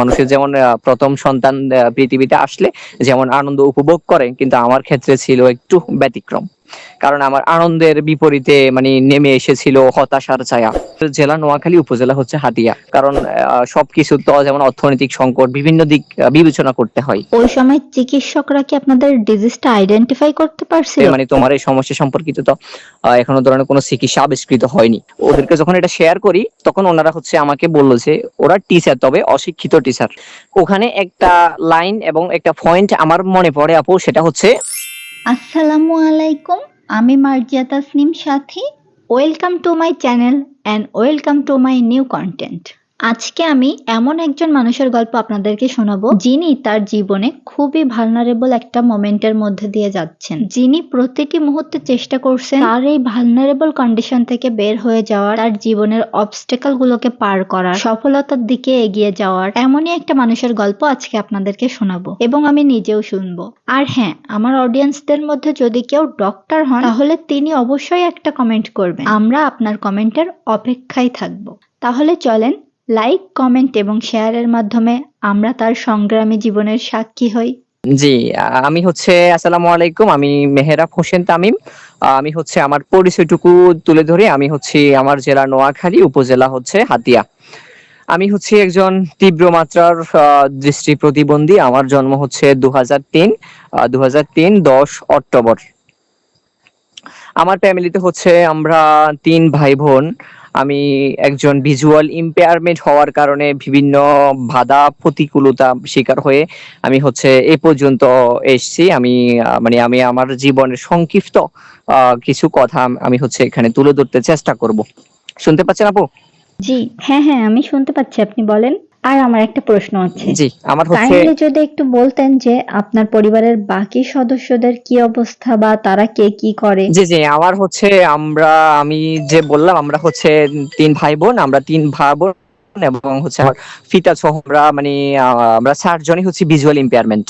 মানুষের যেমন প্রথম সন্তান পৃথিবীতে আসলে যেমন আনন্দ উপভোগ করে, কিন্তু আমার ক্ষেত্রে ছিল একটু ব্যতিক্রম। কারণ আমার আনন্দের বিপরীতে মানে নেমে এসেছিল হতাশার ছায়া। জেলা নোয়াখালী উপজেলা হচ্ছে হাতিয়া। কারণ সবকিছু তো যেমন অর্থনৈতিক সংকট বিভিন্ন দিক বিবেচনা করতে হয়। ওই সময় চিকিৎসকরা কি আপনাদের ডিজিজটা আইডেন্টিফাই করতে পারছিল? মানে তোমার এই সমস্যা সম্পর্কিত তো এখনও ধরনের কোনো চিকিৎসা আবিষ্কৃত হয়নি। ওদেরকে যখন এটা শেয়ার করি তখন ওনারা হচ্ছে আমাকে বলল যে ওরা টিচার তবে অশিক্ষিত টিচার ওখানে একটা লাইন এবং একটা পয়েন্ট আমার মনে পড়ে আপু সেটা হচ্ছে আসসালামু আলাইকুম আমি Marzia Tasnim Sathi. Welcome to my channel and welcome to my new content আজকে আমি এমন একজন মানুষের গল্প আপনাদেরকে শোনাবো, যিনি তার জীবনে খুবই ভালনারেবল একটা মোমেন্টের মধ্যে দিয়ে যাচ্ছেন। যিনি প্রতিটি মুহূর্তে চেষ্টা করছেন তার এই ভালনারেবল কন্ডিশন থেকে বের হয়ে যাওয়ার, তার জীবনের অবস্টেকল গুলোকে পার করার, সফলতার দিকে এগিয়ে যাওয়ার এমনই একটা মানুষের গল্প আজকে আপনাদেরকে শোনাবো এবং আমি নিজেও শুনব। আর হ্যাঁ আমার অডিয়েন্সদের মধ্যে যদি কেউ ডক্টর হন, তাহলে তিনি অবশ্যই একটা কমেন্ট করবেন। আমরা আপনার কমেন্টের অপেক্ষায় থাকব। তাহলে চলেন লাইক কমেন্ট এবং শেয়ারের মাধ্যমে আমরা তার সংগ্রামী জীবনের সাক্ষী হই। জি, আমি হচ্ছে, আসসালামু আলাইকুম, আমি মেহেরাব হোসেন তামিম। আমি হচ্ছে আমার পরিচয়টুকু তুলে ধরে আমি হচ্ছে আমার জেলা নোয়াখালী, উপজেলা হচ্ছে হাতিয়া। আমি হচ্ছে একজন তীব্র মাত্রার দৃষ্টি প্রতিবন্ধী। আমার জন্ম হচ্ছে দু হাজার তিন দু হাজার তিন দশ অক্টোবর। আমার ফ্যামিলিতে হচ্ছে আমরা তিন ভাই বোন। আমি একজন ভিজুয়াল ইম্পেয়ারমেন্ট হওয়ার কারণে বিভিন্ন বাধা, প্রতিকূলতা শিকার হয়ে আমি হচ্ছে এ পর্যন্ত এসছি। আমি মানে আমি আমার জীবনের সংক্ষিপ্ত কিছু কথা আমি হচ্ছে এখানে তুলে ধরতে চেষ্টা করব। শুনতে পাচ্ছেন আপু? জি হ্যাঁ হ্যাঁ আমি শুনতে পাচ্ছি। আপনি বলেন। আর আমার একটা প্রশ্ন আছে। জি আমার হচ্ছে যদি একটু বলতেন যে আপনার পরিবারের বাকি সদস্যদের কি অবস্থা বা তারা কে কি করে? জি জি আমার হচ্ছে আমরা আমি যে বললাম আমরা হচ্ছে তিন ভাই বোন আমরা তিন ভাই বোন এবং হচ্ছে আমার ফিতা আমরা মানে আমরা চারজনই হচ্ছে ভিজুয়াল ইম্পেয়ারমেন্ট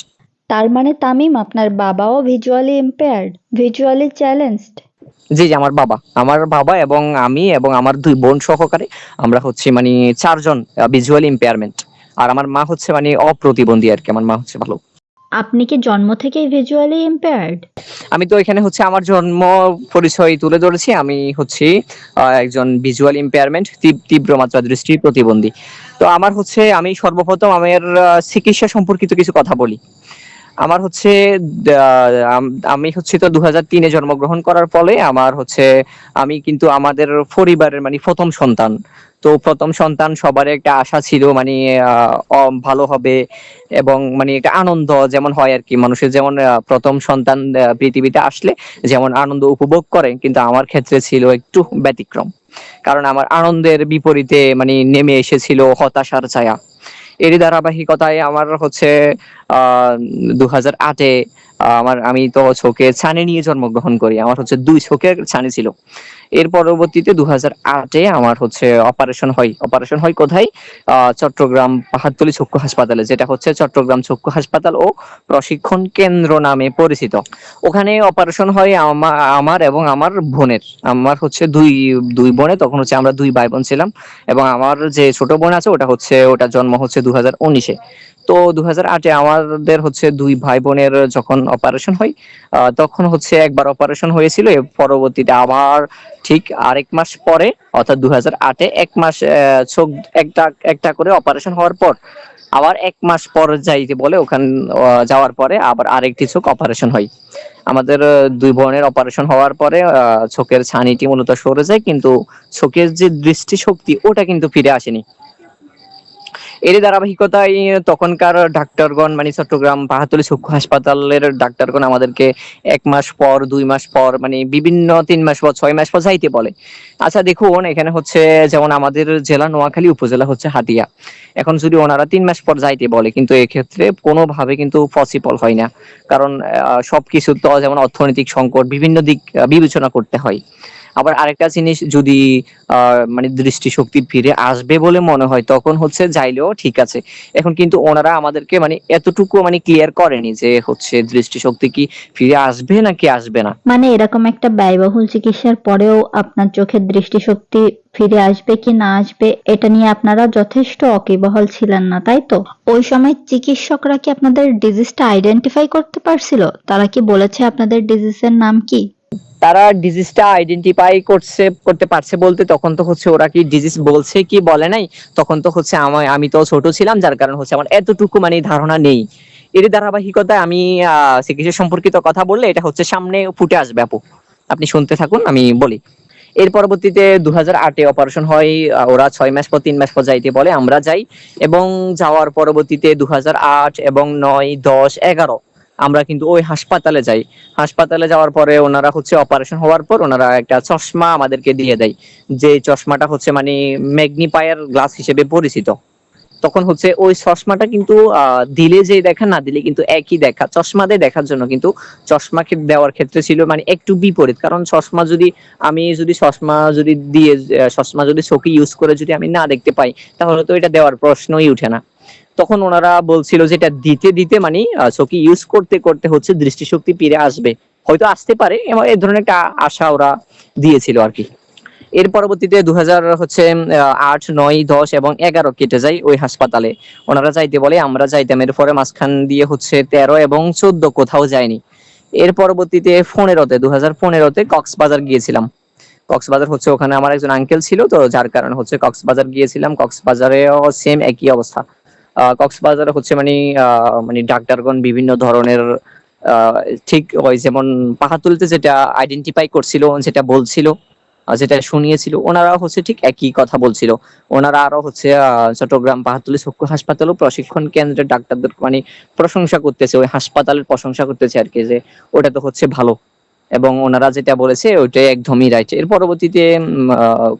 তার মানে তামিম আপনার বাবাও ভিজুয়ালি ইম্পেয়ার্ড ভিজুয়ালি চ্যালেঞ্জড জি জি আমার বাবা। আমার বাবা এবং আমি এবং আমার দুই বোন সহকারে আমরা হচ্ছে মানে চারজন ভিজুয়াল ইম্পেয়ারমেন্ট আর আমার মা হচ্ছে মানে অপ্রতিবন্ধী আর কি আমার মা হচ্ছে ভালো। আপনি কি জন্ম থেকেই ভিজুয়ালি ইম্পেয়ার্ড আমি তো এখানে হচ্ছে আমার জন্ম পরিচয় তুলে ধরেছি। আমি হচ্ছে একজন ভিজুয়াল ইম্পেয়ারমেন্ট তীব্র মাত্রা দৃষ্টি প্রতিবন্ধী। তো আমার হচ্ছে আমি সর্বপ্রথম আমার চিকিৎসা সম্পর্কিত কিছু কথা বলি। আমার হচ্ছে আমি হচ্ছে তো দু তিনে জন্মগ্রহণ করার ফলে আমার হচ্ছে, আমি কিন্তু আমাদের পরিবারের মানে প্রথম সন্তান। তো প্রথম সন্তান সবার একটা আশা ছিল মানে ভালো হবে এবং মানে একটা আনন্দ যেমন হয় আর কি। মানুষের যেমন প্রথম সন্তান পৃথিবীতে আসলে যেমন আনন্দ উপভোগ করে, কিন্তু আমার ক্ষেত্রে ছিল একটু ব্যতিক্রম। কারণ আমার আনন্দের বিপরীতে মানে নেমে এসেছিল হতাশার ছায়া। এরই ধারাবাহিকতায় আমার হচ্ছে, আহ দু আমার, আমি তো ছোকে ছানি নিয়ে জন্মগ্রহণ করি। আমার হচ্ছে দুই ছোকের ছানি ছিল। এর পরবর্তীতে দু হাজার আটে আমার হচ্ছে অপারেশন হয়। অপারেশন হয় কোথায়? চট্টগ্রাম পাহাড়তলি চক্ষু হাসপাতালে, যেটা হচ্ছে চট্টগ্রাম চক্ষু হাসপাতাল ও প্রশিক্ষণ কেন্দ্র নামে পরিচিত। ওখানে অপারেশন হয় আমার এবং আমার বোনের। আমার হচ্ছে দুই দুই বোনে, তখন হচ্ছে আমরা দুই ভাই বোন ছিলাম এবং আমার যে ছোট বোন আছে, ওটা হচ্ছে, ওটা জন্ম হচ্ছে দু হাজার উনিশে। তো দু হাজার আটে আমাদের হচ্ছে দুই ভাই বোনের যখন অপারেশন হয় তখন হচ্ছে একবার অপারেশন হয়েছিল পরবর্তীতে আবার ঠিক আরেক মাস পরে, অর্থাৎ দু হাজার আটে, এক মাস চোখ একটা একটা করে অপারেশন হওয়ার পর, আবার এক মাস পর যাইতে বলে, ওখান যাওয়ার পরে আবার আরেকটি চোখ অপারেশন হয়। আমাদের দুই বোনের অপারেশন হওয়ার পরে চোখের ছানিটি মূলত সরে যায়, কিন্তু চোখের যে দৃষ্টি শক্তি ওটা কিন্তু ফিরে আসেনি। এর ধারাবাহিকতায় তখনকার ডাক্তারগণ মানে চট্টগ্রাম পাহাড়তলি চক্ষু হাসপাতালের ডাক্তারগণ আমাদেরকে এক মাস পর, দুই মাস পর মানে বিভিন্ন তিন মাস পর, ছয় মাস পর যাইতে বলে। আচ্ছা দেখুন, এখানে হচ্ছে যেমন আমাদের জেলা নোয়াখালী উপজেলা হচ্ছে হাতিয়া। এখন যদি ওনারা তিন মাস পর যাইতে বলে, কিন্তু এক্ষেত্রে কোনোভাবে কিন্তু পসিবল হয় না। কারণ সবকিছু তো যেমন অর্থনৈতিক সংকট, বিভিন্ন দিক বিবেচনা করতে হয়। আবার আরেকটা জিনিস যদি মানে দৃষ্টিশক্তি ফিরে আসবে বলে মনে হয়, তখন হচ্ছে যাইলেও ঠিক আছে। এখন কিন্তু ওনারা আমাদেরকে মানে এতটুকু মানে ক্লিয়ার করেনি যে হচ্ছে দৃষ্টিশক্তি কি ফিরে আসবে নাকি আসবে না। মানে এরকম একটা ব্যয়বহুল চিকিৎসার পরেও আপনার চোখের দৃষ্টিশক্তি ফিরে আসবে কি না আসবে, এটা নিয়ে আপনারা যথেষ্ট অকিবহল ছিলেন না, তাই তো? ওই সময় চিকিৎসকরা কি আপনাদের ডিজিজটা আইডেন্টিফাই করতে পারছিল? তারা কি বলেছে আপনাদের ডিজিজের নাম কি? তারা ডিজিজটা আইডেন্টিফাই করছে, করতে পারছে বলতে, তখন তো হচ্ছে ওরা কি ডিজিজ বলছে কি বলে নাই, তখন তো হচ্ছে আমার, আমি তো ছোট ছিলাম, যার কারণে হচ্ছে আমার এতটুকু মানে ধারণা নেই। এর ধারাবাহিকতায় আমি চিকিৎসা সম্পর্কিত কথা বললে এটা হচ্ছে সামনে ফুটে আসবে, আপু। আপনি শুনতে থাকুন, আমি বলি। এর পরবর্তীতে দু হাজার আটে অপারেশন হয় ওরা ছয় মাস পর, তিন মাস পর যাইতে বলে, আমরা যাই। এবং যাওয়ার পরবর্তীতে দু আট এবং নয়, দশ, এগারো আমরা কিন্তু ওই হাসপাতালে যাই। হাসপাতালে যাওয়ার পরে ওনারা হচ্ছে অপারেশন হওয়ার পর ওনারা একটা চশমা আমাদেরকে দিয়ে দেয়। যে চশমাটা হচ্ছে মানে ম্যাগনিফায়ার গ্লাস হিসেবে পরিচিত। তখন হচ্ছে ওই চশমাটা কিন্তু দিলে যে দেখা, না দিলে কিন্তু একই দেখা। চশমা দিয়ে দেখার জন্য কিন্তু চশমা দেওয়ার ক্ষেত্রে ছিল মানে একটু বিপরীত। কারণ চশমা যদি আমি যদি চশমা যদি দিয়ে চশমা যদি চোখে ইউজ করে যদি আমি না দেখতে পাই, তাহলে তো এটা দেওয়ার প্রশ্নই উঠে না। তখন ওনারা বলছিল যে এটা দিতে দিতে মানে চোখে ইউজ করতে করতে হচ্ছে দৃষ্টিশক্তি ফিরে আসবে। হয়তো আসতে পারে এবং এই ধরনের একটা আশা ওরা দিয়েছিল আর কি। এর পরবর্তীতে দু হাজার হচ্ছে আট, নয়, দশ এবং এগারো কেটে যায় ওই হাসপাতালে। ওনারা যাইতে বলে, আমরা যাইতাম এর পরে মাঝখান দিয়ে হচ্ছে তেরো এবং চোদ্দ কোথাও যায়নি। এর পরবর্তীতে পনেরোতে দু হাজার পনেরোতে কক্সবাজার গিয়েছিলাম। কক্সবাজার হচ্ছে ওখানে আমার একজন আঙ্কেল ছিল, তো যার কারণে হচ্ছে কক্সবাজার গিয়েছিলাম। কক্সবাজারেও সেম একই অবস্থা। কক্সবাজারে হচ্ছে মানে মানে ডাক্তারগণ বিভিন্ন ধরনের ঠিক ওই যেমন পাহাতুলতে যেটা আইডেন্টিফাই করছিল, যেটা বলছিল যেটা শুনিয়েছিল, ওনারা হচ্ছে ঠিক একই কথা বলছিল। ওনারা আরও হচ্ছে চট্টগ্রাম পাহাতুলি চক্ষু হাসপাতাল ও প্রশিক্ষণ কেন্দ্রের ডাক্তারদের মানে প্রশংসা করতেছে, ওই হাসপাতালের প্রশংসা করতেছে আর কি যে ওটা তো হচ্ছে ভালো। এবং ওনারা যেটা বলেছে, ওইটাই একদমই রাইট এর পরবর্তীতে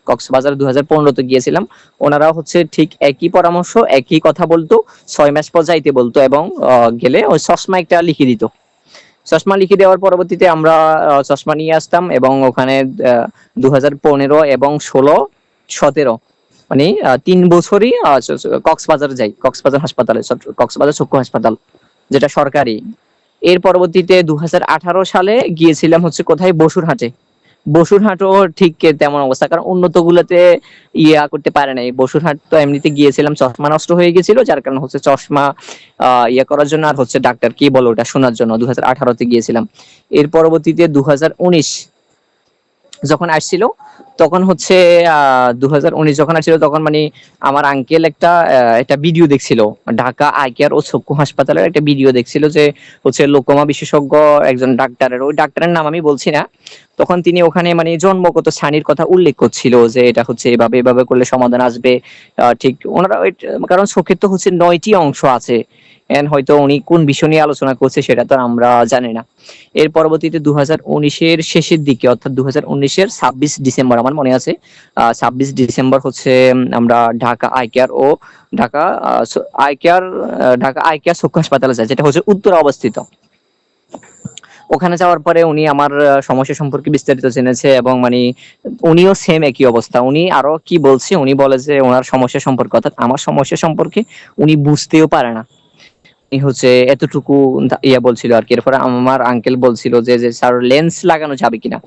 কক্সবাজার দু হাজার পনেরোতে গিয়েছিলাম। ওনারা হচ্ছে ঠিক একই পরামর্শ, একই কথা বলতো, ছয় মাস পর যাইতে বলতো এবং গেলে ওই চশমা একটা লিখে দিত। চশমা লিখে দেওয়ার পরবর্তীতে আমরা চশমা নিয়ে আসতাম এবং ওখানে দু হাজার পনেরো এবং ষোলো, সতেরো মানে তিন বছরই কক্সবাজার যাই, কক্সবাজার হাসপাতালে কক্সবাজার চক্ষু হাসপাতাল, যেটা সরকারি। এর পরবর্তীতে দু হাজার আঠারো সালে গিয়েছিলাম হচ্ছে কোথায়? বসুরহাটে। বসুরহাটও ঠিক তেমন অবস্থা, কারণ উন্নত গুলোতে ইয়া করতে পারে নাই। বসুরহাট তো এমনিতে গিয়েছিলাম, চশমা নষ্ট হয়ে গেছিল যার কারণে হচ্ছে চশমা ইয়া করার জন্য আর হচ্ছে ডাক্তার কি বলো ওটা শোনার জন্য। দু হাজার আঠারোতে গিয়েছিলাম। এর পরবর্তীতে দু হাজার উনিশ যখন আসছিল, তখন হচ্ছে উনিশ যখন আসছিল, তখন মানে আমার আঙ্কেল একটা একটা ভিডিও দেখছিল। ঢাকা আই কেয়ার ও চক্ষু হাসপাতালের একটা ভিডিও দেখছিল যে হচ্ছে লোকমা বিশেষজ্ঞ একজন ডাক্তারের। ওই ডাক্তারের নাম আমি বলছি না। তখন তিনি ওখানে মানে জন্মগত শ্রেণির কথা উল্লেখ করছিল যে এটা হচ্ছে এভাবে এভাবে করলে সমাধান আসবে। ঠিক, ওনারা কারণ চোখের তো হচ্ছে নয়টি অংশ আছে। এন্ড হয়তো উনি কোন বিষয় নিয়ে আলোচনা করছে সেটা তো আমরা জানি না। এর পরবর্তীতে দু হাজার উনিশের শেষের দিকে, অর্থাৎ দু হাজার উনিশের ছাব্বিশ ডিসেম্বর আমার মনে আছে ছাব্বিশ ডিসেম্বর হচ্ছে আমরা ঢাকা আই কেয়ার ও Dhaka eye care Dhaka eye care চক্ষু হাসপাতালে যাই, যেটা হচ্ছে উত্তরে অবস্থিত। ওখানে যাওয়ার পরে উনি আমার সমস্যা সম্পর্কে বিস্তারিত জেনেছে এবং মানে উনিও সেম একই অবস্থা। উনি আরও কি বলছে? উনি বলে যে, ওনার সমস্যা সম্পর্কে অর্থাৎ আমার সমস্যা সম্পর্কে উনি বুঝতেও পারে না। হচ্ছে এতটুকু ইয়া বলছিল আর কি। এরপরে আমার আঙ্কেল বলছিল যে যে স্যার লেন্স লাগানো যাবে কিনা।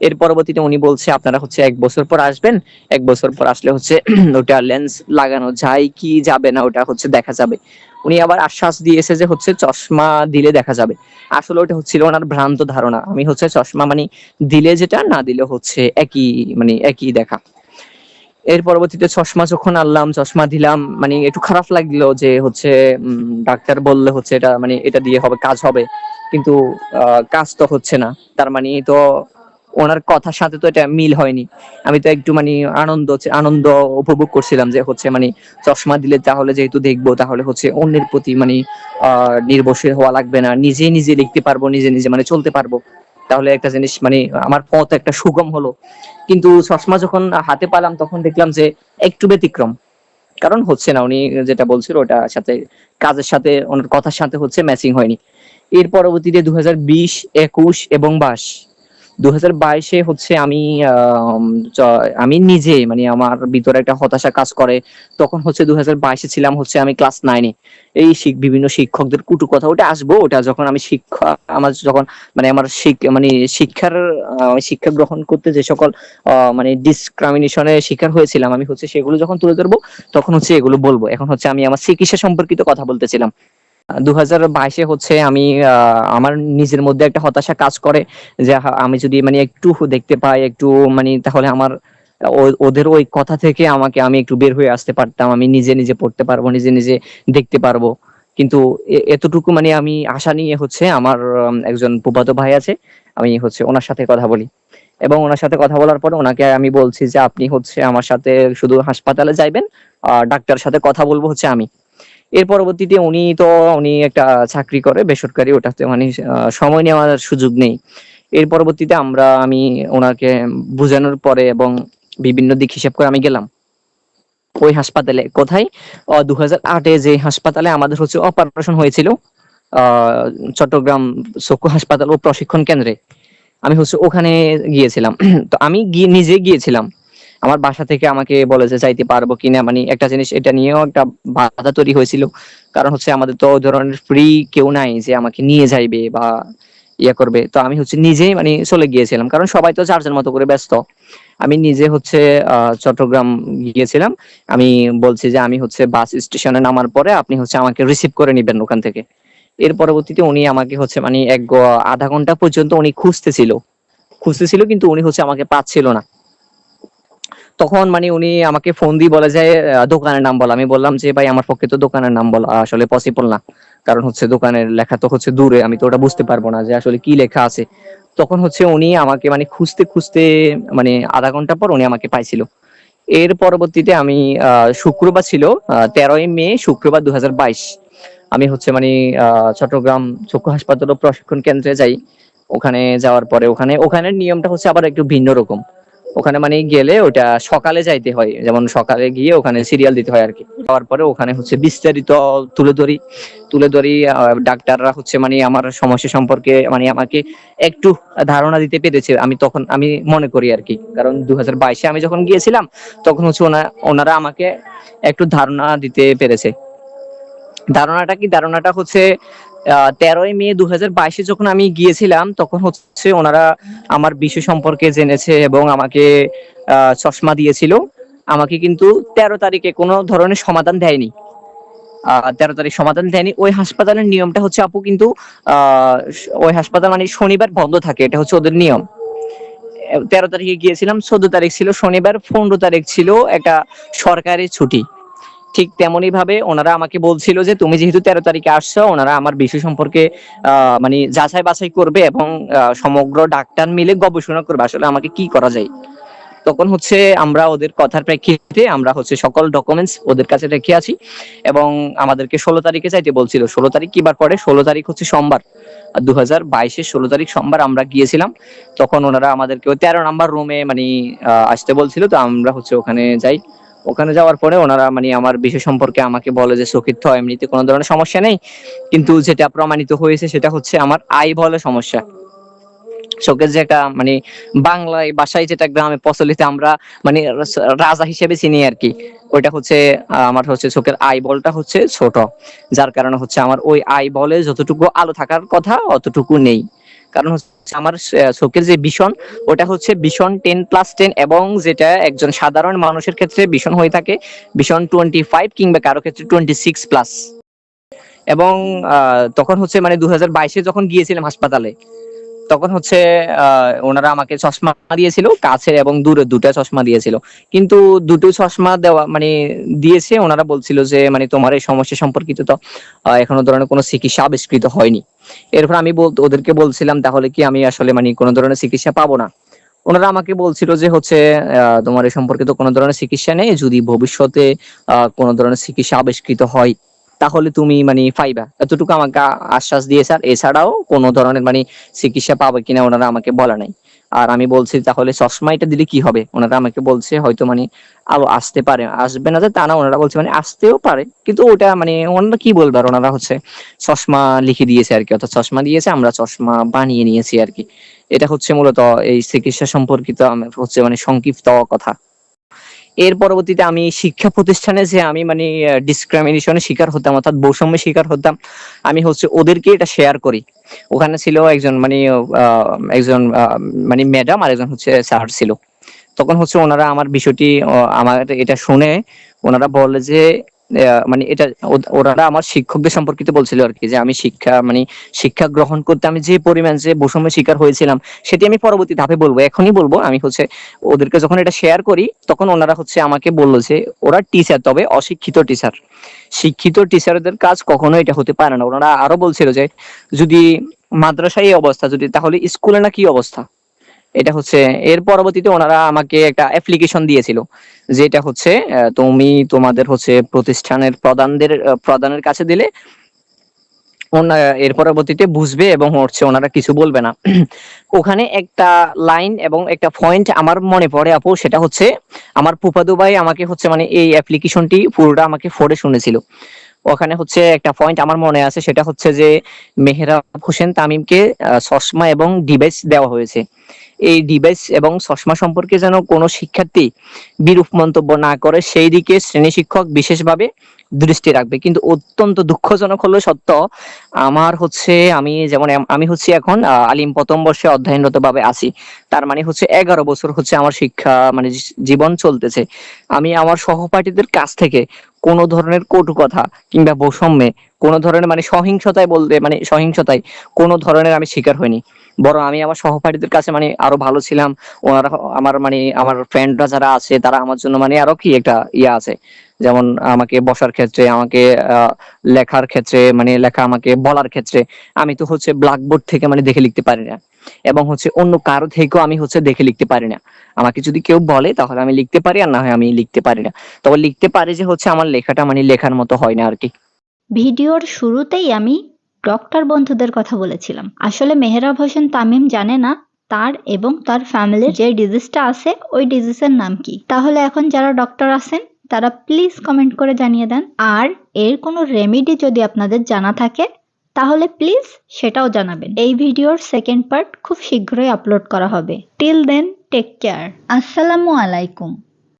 এর পরবর্তীতে উনি বলছে, আপনারা হচ্ছে এক বছর পর আসবেন। এক বছর পর আসলে হচ্ছে ওটা লেন্স লাগানো যায় কি যাবে না, ওটা হচ্ছে দেখা যাবে। উনি আবার আশ্বাস দিয়েছে যে হচ্ছে চশমা দিলে দেখা যাবে। আসলে ওটা হচ্ছিল ওনার ভ্রান্ত ধারণা। আমি হচ্ছে চশমা মানে দিলে যেটা, না দিলে হচ্ছে একই মানে একই দেখা। এর পরবর্তীতে চশমা যখন আনলাম, চশমা দিলাম মানে একটু খারাপ লাগল যে হচ্ছে ডাক্তার বললে হচ্ছে এটা মানে এটা দিয়ে হবে, কাজ হবে। কিন্তু কাজ তো হচ্ছে না। তার মানে তো ওনার কথার সাথে তো এটা মিল হয়নি। আমি তো একটু মানে আনন্দ আনন্দ উপভোগ করছিলাম যে হচ্ছে মানে চশমা দিলে তাহলে যেহেতু দেখব, তাহলে হচ্ছে অন্যের প্রতি মানে আহ, নির্ভরশীল হওয়া লাগবে না। নিজে নিজে লিখতে পারব, নিজে নিজে মানে চলতে পারব। তাহলে একটা জিনিস মানে আমার পথ একটা সুগম হলো। কিন্তু চশমা যখন হাতে পালাম, তখন দেখলাম যে একটু ব্যতিক্রম। কারণ হচ্ছে না, উনি যেটা বলছিল, ওটা সাথে, কাজের সাথে, ওনার কথার সাথে হচ্ছে ম্যাচিং হয়নি। এর পরবর্তীতে দু হাজার বিশ, একুশ এবং বাইশ হচ্ছে আমি আমি নিজে মানে আমার ভিতরে একটা হতাশা কাজ করে। তখন হচ্ছে ছিলাম হচ্ছে আমি ক্লাস এই শিক- বিভিন্ন শিক্ষকদের কুটু কথা ওটা আসব, ওটা যখন আমি শিক্ষা, আমার যখন মানে আমার মানে শিক্ষার শিক্ষা গ্রহণ করতে যে সকল মানে ডিসক্রিমিনেশনের শিকার হয়েছিলাম, আমি হচ্ছে সেগুলো যখন তুলে ধরবো, তখন হচ্ছে এগুলো বলব। এখন হচ্ছে আমি আমার চিকিৎসা সম্পর্কিত কথা বলতেছিলাম। দু বাইশে হচ্ছে আমি আমার নিজের মধ্যে একটা হতাশা কাজ করে যে আমি যদি মানে একটু দেখতে পাই, একটু মানে তাহলে আমার ওদের ওই কথা থেকে আমাকে আমি একটু বের হয়ে আসতে পারতাম, আমি নিজে নিজে পড়তে পারব, নিজে নিজে দেখতে পারব। কিন্তু এতটুকু মানে আমি আশা নিয়ে হচ্ছে আমার একজন ফুফাতো ভাই আছে, আমি হচ্ছে ওনার সাথে কথা বলি। এবং ওনার সাথে কথা বলার পর ওনাকে আমি বলছি যে, আপনি হচ্ছে আমার সাথে শুধু হাসপাতালে যাইবেন, আর ডাক্তারের সাথে কথা বলব হচ্ছে আমি। এর পরবর্তীতে উনি তো, উনি একটা চাকরি করে বেসরকারি, ওটাতে মানে সময় নেওয়ার সুযোগ নেই। এর পরবর্তীতে আমরা, আমি ওনাকে বোঝানোর পরে এবং বিভিন্ন দিক হিসাব করে আমি গেলাম। ওই হাসপাতালে, কোথায়? দু হাজার আটে যে হাসপাতালে আমাদের হচ্ছে অপারেশন হয়েছিল চট্টগ্রাম চক্ষু হাসপাতাল ও প্রশিক্ষণ কেন্দ্রে। আমি হচ্ছে ওখানে গিয়েছিলাম। তো আমি গিয়ে, নিজে গিয়েছিলাম। আমার বাসা থেকে আমাকে বলে যে যাইতে পারব কিনা মানে একটা জিনিস, এটা নিয়েও একটা বাধা তৈরি হয়েছিল। কারণ হচ্ছে আমাদের তো ধরনের ফ্রি কেউ নাই যে আমাকে নিয়ে যাইবে বা ইয়ে করবে। তো আমি হচ্ছে নিজেই মানে চলে গিয়েছিলাম। কারণ সবাই তো চারজন মতো করে ব্যস্ত। আমি নিজে হচ্ছে চট্টগ্রাম গিয়েছিলাম। আমি বলছি যে আমি হচ্ছে বাস স্টেশনে নামার পরে আপনি হচ্ছে আমাকে রিসিভ করে নিবেন ওখান থেকে। এর পরবর্তীতে উনি আমাকে হচ্ছে মানে এক আধা ঘণ্টা পর্যন্ত উনি খুঁজতেছিল। খুঁজতেছিল কিন্তু উনি হচ্ছে আমাকে পাচ্ছিল না। তখন মানে উনি আমাকে ফোন দিয়ে বলে যে দোকানের নাম বলা। আমি বললাম যে, ভাই, আমার পক্ষে তো দোকানের নাম বলা আসলে পসিবল না। কারণ হচ্ছে দোকানের লেখা তো হচ্ছে দূরে, আমি তো ওটা বুঝতে পারব না যে আসলে কি লেখা আছে। তখন হচ্ছে উনি আমাকে মানে খুঁজতে খুঁজতে মানে আধা ঘণ্টা পর উনি আমাকে পাইছিল। এর পরবর্তীতে আমি শুক্রবার ছিল তেরোই মে, শুক্রবার দু হাজার বাইশ। আমি হচ্ছে মানে চট্টগ্রাম চক্ষু হাসপাতাল প্রশিক্ষণ কেন্দ্রে যাই। ওখানে যাওয়ার পরে ওখানে, ওখানের নিয়মটা হচ্ছে আবার একটু ভিন্ন রকম। ওখানে মানে গেলে ওটা সকালে যাইতে হয়। যেমন সকালে গিয়ে ওখানে সিরিয়াল দিতে হয় আর কি যাওয়ার পরে ওখানে হচ্ছে বিস্তারিত তুলে ধরি। তুলে ধরি ডাক্তাররা হচ্ছে মানে আমার সমস্যা সম্পর্কে মানে আমাকে একটু ধারণা দিতে পেরেছে। আমি তখন আমি মনে করি আর কি কারণ দু হাজার বাইশে আমি যখন গিয়েছিলাম, তখন হচ্ছে ওনা- ওনারা আমাকে একটু ধারণা দিতে পেরেছে। ধারণাটা কি? ধারণাটা হচ্ছে তেরোই মে দু হাজার বাইশে যখন আমি গিয়েছিলাম, তখন হচ্ছে ওনারা আমার বিষয় সম্পর্কে জেনেছে এবং আমাকে চশমা দিয়েছিল। আমাকে কিন্তু তেরো তারিখে কোনো ধরনের সমাধান দেয়নি। তেরো তারিখ সমাধান দেয়নি। ওই হাসপাতালের নিয়মটা হচ্ছে, আপু কিন্তু ওই হাসপাতাল মানে শনিবার বন্ধ থাকে, এটা হচ্ছে ওদের নিয়ম। তেরো তারিখে গিয়েছিলাম, চোদ্দ তারিখ ছিল শনিবার, পনেরো তারিখ ছিল একটা সরকারি ছুটি। ঠিক তেমনি ভাবে ওনারা আমাকে বলছিল যে, তুমি যেহেতু তেরো তারিখে আসছো, ওনারা আমার বিষয় সম্পর্কে মানে যাচাই বাছাই করবে এবং সমগ্র ডাক্তার মিলে গবেষণা করবে, আসলে আমাকে কি করা যায়? তখন হচ্ছে আমরা ওদের কথার প্রেক্ষিতে আমরা হচ্ছে সকল ডকুমেন্টস ওদের কাছে রেখে আছি এবং আমাদেরকে ষোলো তারিখে চাইতে বলছিল। ষোলো তারিখ কিবার পরে? ষোলো তারিখ হচ্ছে সোমবার। দু হাজার বাইশের ষোলো তারিখ সোমবার আমরা গিয়েছিলাম। তখন ওনারা আমাদেরকে তেরো নাম্বার রুমে মানে আসতে বলছিল। তো আমরা হচ্ছে ওখানে যাই। ওখানে যাওয়ার পরে ওনারা মানে আমার বিষয় সম্পর্কে আমাকে বলে যে সকিত্থ এমনিতে কোনো ধরনের সমস্যা নেই। কিন্তু যেটা প্রমাণিত হয়েছে সেটা হচ্ছে আমার আই বলে সমস্যা। চোখের যে একটা মানে বাংলায়, বাসায় যেটা গ্রামে প্রচলিত, আমরা মানে রাজা হিসেবে চিনি আর কি। ওইটা হচ্ছে, আমার হচ্ছে চোখের আই বলটা হচ্ছে ছোট। যার কারণে হচ্ছে আমার ওই আই বলে যতটুকু আলো থাকার কথা, অতটুকু নেই। কারণ হচ্ছে আমার চোখের যে ভীষণ, ওটা হচ্ছে ভীষণ টেন প্লাস টেন এবং যেটা একজন সাধারণ মানুষের ক্ষেত্রে ভীষণ হয়ে থাকে, ভীষণ টোয়েন্টি ফাইভ কিংবা কারও ক্ষেত্রে টোয়েন্টি সিক্স প্লাস এবং তখন হচ্ছে মানে দু হাজার বাইশে যখন গিয়েছিলাম হাসপাতালে তখন হচ্ছে ওনারা আমাকে চশমা দিয়েছিল কাছের এবং দূরে দুটা চশমা দিয়েছিল। কিন্তু দুটো চশমা দেওয়া মানে দিয়েছে, ওনারা বলছিল যে মানে তোমার এই সমস্যা সম্পর্কিত তো এখনও ধরনের কোনো চিকিৎসা আবিষ্কৃত হয়নি। এরপর আমি ওদেরকে বলছিলাম, তাহলে কি আমি আসলে মানে কোনো ধরনের চিকিৎসা পাবো না? ওনারা আমাকে বলছিল যে, হচ্ছে তোমার এই সম্পর্কিত কোনো ধরনের চিকিৎসা নেই। যদি ভবিষ্যতে কোনো ধরনের চিকিৎসা আবিষ্কৃত হয় তাহলে তুমি মানে পাইবা। এতটুকু আমাকে আশ্বাস দিয়েছে আর এছাড়াও কোনো ধরনের মানে চিকিৎসা পাবে কিনা ওনারা আমাকে বলা নাই। আর আমি বলছি, তাহলে চশমা এটা দিলে কি হবে? ওনারা আমাকে বলছে, হয়তো মানে আরও আসতে পারে। আসবে না যে তা না, ওনারা বলছে মানে আসতেও পারে। কিন্তু ওটা মানে ওনারা কি বলবে আর ওনারা হচ্ছে চশমা লিখে দিয়েছে আর কি। অর্থাৎ চশমা দিয়েছে, আমরা চশমা বানিয়ে নিয়েছি আর কি। এটা হচ্ছে মূলত এই চিকিৎসা সম্পর্কিত হচ্ছে মানে সংক্ষিপ্ত কথা। এর পরবর্তীতে আমি শিক্ষা প্রতিষ্ঠানে যে আমি মানে ডিসক্রিমিনেশনের শিকার হতাম, অর্থাৎ বৈষম্যের শিকার হতাম, আমি হচ্ছে ওদেরকে এটা শেয়ার করি। ওখানে ছিল একজন মানে একজন মানে ম্যাডাম আর একজন হচ্ছে স্যার ছিল। তখন হচ্ছে ওনারা আমার বিষয়টি আমার এটা শুনে ওনারা বলে যে মানে এটা ও- ওনারা আমার শিক্ষকদের সম্পর্কিত বলছিল আর কি, যে আমি শিক্ষা মানে শিক্ষা গ্রহণ করতে আমি যে পরিমাণ, যে বৈষম্যের শিকার হয়েছিলাম, সেটি আমি পরবর্তী ধাপে বলব। এখনই বলব, আমি হচ্ছে ওদেরকে যখন এটা শেয়ার করি, তখন ওনারা হচ্ছে আমাকে বলল যে, ওরা টিচার তবে অশিক্ষিত টিচার শিক্ষিত টিচারদের কাজ কখনো এটা হতে পারে না। ওনারা আরও বলছিল যে, যদি মাদ্রাসায় এই অবস্থা, যদি তাহলে স্কুলে না কি অবস্থা? এটা হচ্ছে, এর পরবর্তীতে ওনারা আমাকে একটা অ্যাপ্লিকেশন দিয়েছিল, যেটা হচ্ছে তুমি তোমাদের হচ্ছে প্রতিষ্ঠানের প্রধানদের প্রধানের কাছে দিলে এর পরবর্তীতে বুঝবে এবং হচ্ছে ওনারা কিছু বলবে না। ওখানে একটা লাইন এবং একটা পয়েন্ট আমার মনে পড়ে, আপু, সেটা হচ্ছে, আমার ফুফাদু ভাই আমাকে হচ্ছে মানে এই অ্যাপ্লিকেশনটি পুরোটা আমাকে ফোরে শুনেছিল। ওখানে হচ্ছে একটা পয়েন্ট আমার মনে আছে, সেটা হচ্ছে যে মেহরাব হোসেন তামিমকে চশমা এবং ডিভাইস দেওয়া হয়েছে। এই ডিভাইস এবং চশমা সম্পর্কে যেন কোনো শিক্ষার্থী বিরূপ মন্তব্য না করে, সেই দিকে শ্রেণি শিক্ষক বিশেষভাবে দৃষ্টি রাখবে। কিন্তু অত্যন্ত দুঃখজনক হলো সত্য, আমার হচ্ছে আমি যেমন আমি হচ্ছে এখন আলিম প্রথম বর্ষে অধ্যয়নরত ভাবে আছি। তার মানে হচ্ছে এগারো বছর হচ্ছে আমার শিক্ষা মানে জীবন চলতেছে। আমি আমার সহপাঠীদের কাছ থেকে কোনো ধরনের কটু কথা কিংবা বৈষম্যে কোনো ধরনের মানে সহিংসতায় বলতে মানে সহিংসতায় কোনো ধরনের আমি শিকার হইনি। বরং আমি আমার সহপাঠীদের কাছে মানে আরও ভালো ছিলাম। ওনারা আমার মানে আমার ফ্রেন্ডরা যারা আছে, তারা আমার জন্য মানে আরও কি একটা ইয়ে আছে। যেমন আমাকে বসার ক্ষেত্রে, আমাকে লেখার ক্ষেত্রে মানে লেখা আমাকে বলার ক্ষেত্রে, আমি তো হচ্ছে ব্ল্যাকবোর্ড থেকে মানে দেখে লিখতে পারি না। এবং হচ্ছে অন্য কারও থেকেও আমি হচ্ছে দেখে লিখতে পারি না। আমাকে যদি কেউ বলে, তাহলে আমি লিখতে পারি, আর না হয় আমি লিখতে পারি না। তবে লিখতে পারি যে হচ্ছে আমার লেখাটা মানে লেখার মতো হয় না আর কি ভিডিওর শুরুতেই আমি ডক্টর বন্ধুদের কথা বলেছিলাম। আসলে মেহরাব হোসেন তামিম জানে না তার এবং তার ফ্যামিলির যে ডিজিজটা আছে, ওই ডিজিজের নাম কি। তাহলে এখন যারা ডক্টর আছেন, তারা প্লিজ কমেন্ট করে জানিয়ে দেন। আর এর কোনো রেমেডি যদি আপনাদের জানা থাকে, তাহলে প্লিজ সেটাও জানাবেন। এই ভিডিওর সেকেন্ড পার্ট খুব শীঘ্রই আপলোড করা হবে। টিল দেন টেক কেয়ার আসসালামু আলাইকুম।